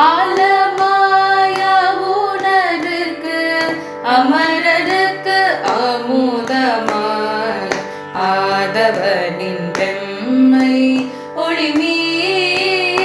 ஆலமாய உணருக்கு அமரருக்கு அமுதமாய் ஆதவனின் பெம்மை ஒளி மீது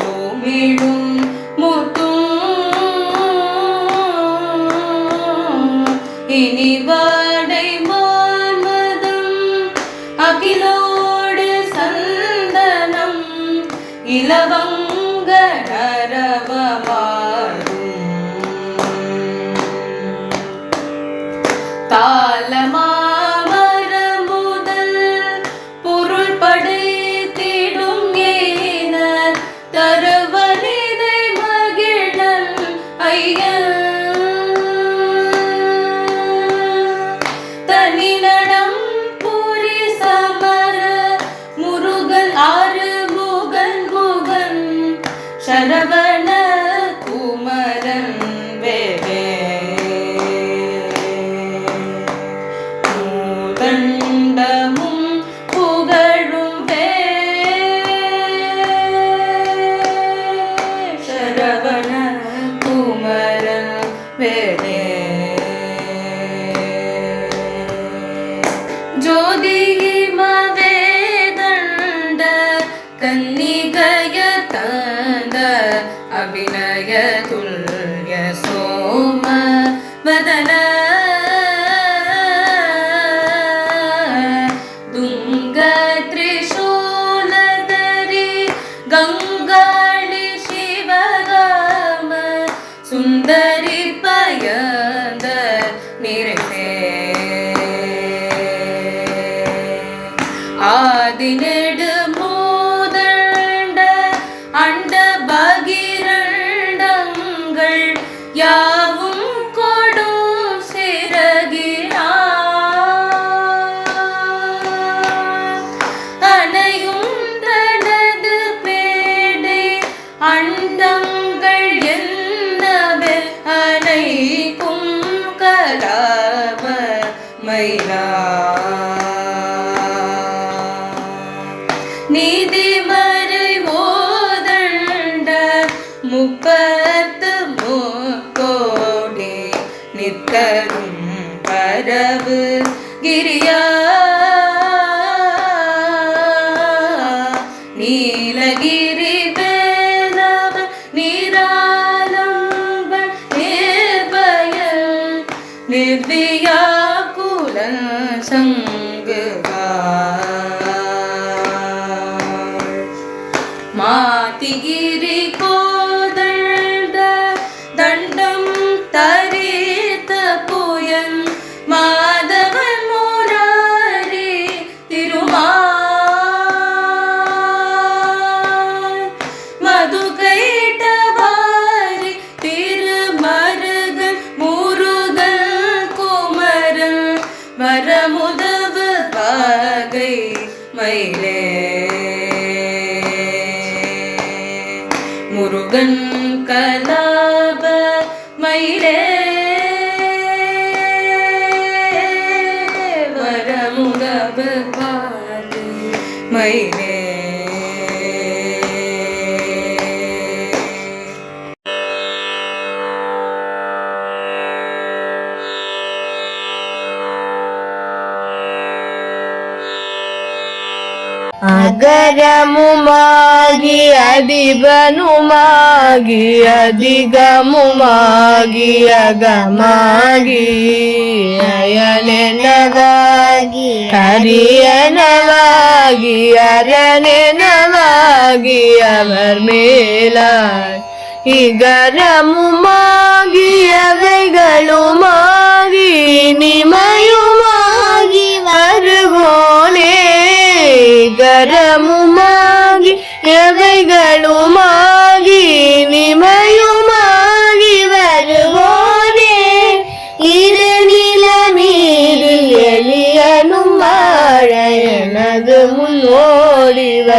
என்பனைகளுமிழும் முத்தும் இனி வாடை மாமதம் அகிலோடு சந்தனம் இலவங்க நரவமாறும் தாளமாமர അഭിനയതുല്യ സോമ വദന. ദുംഗ ത്രിശൂലതരി ഗംഗാളി ശിവരാമ സുന്ദരി പയന്ത നിര நீதிமறை ஓதண்ட முப்பத்து முக்கோடி நித்தரும் பரவு கிரியா. நீலகிரி வேலவ நீராலம்ப நிர்பயல் நிர்வியாக்குலன் சங்குகார் முருகன் கலாப மயிலே. வரமுதவு பாகை மயிலே அகரமுமாகி அதிபனுமாகி அதிகமுமாகி அகமாகி அயனெனவாகி அரியனவாகி அரணெனவாகி அவர் மேலாய் இகரமுமாகி அவைகளுமாகி நிமையுமாகி வருவோனே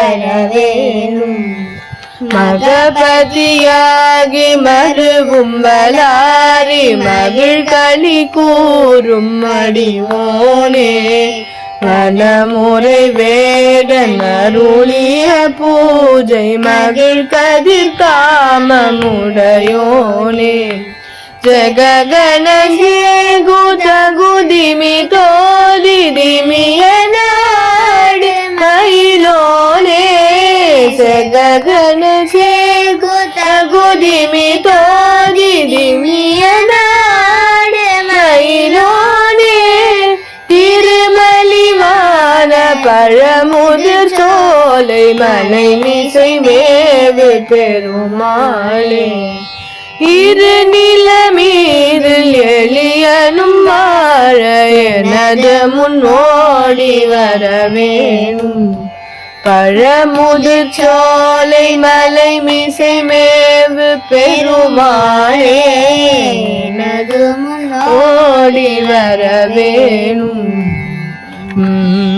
வரவேணும் மகபதியாகி மருவும் வலாரி மகிழ் களி கூறும் அடிவோனே. மனமுறை வேடன் அருளிய பூஜை மகிழ் கதிர் காமமுடையோனே. ஜககணே குதகுதிமிக ஜககணே குத குதிமி தோதி திமிய நாடு மயிலோனே திருமலிவான பழமுதிர் சோலை மலை மிசை மேவு பெருமாளே இரு நிலமீதில் எளியனும் வாழ எனது முன்னோடி வரவேணும் பழமுதிர் சோலை மலை மிசை மேவு பெருமாளே. எனது முன்னோடி வரவேணும். உம்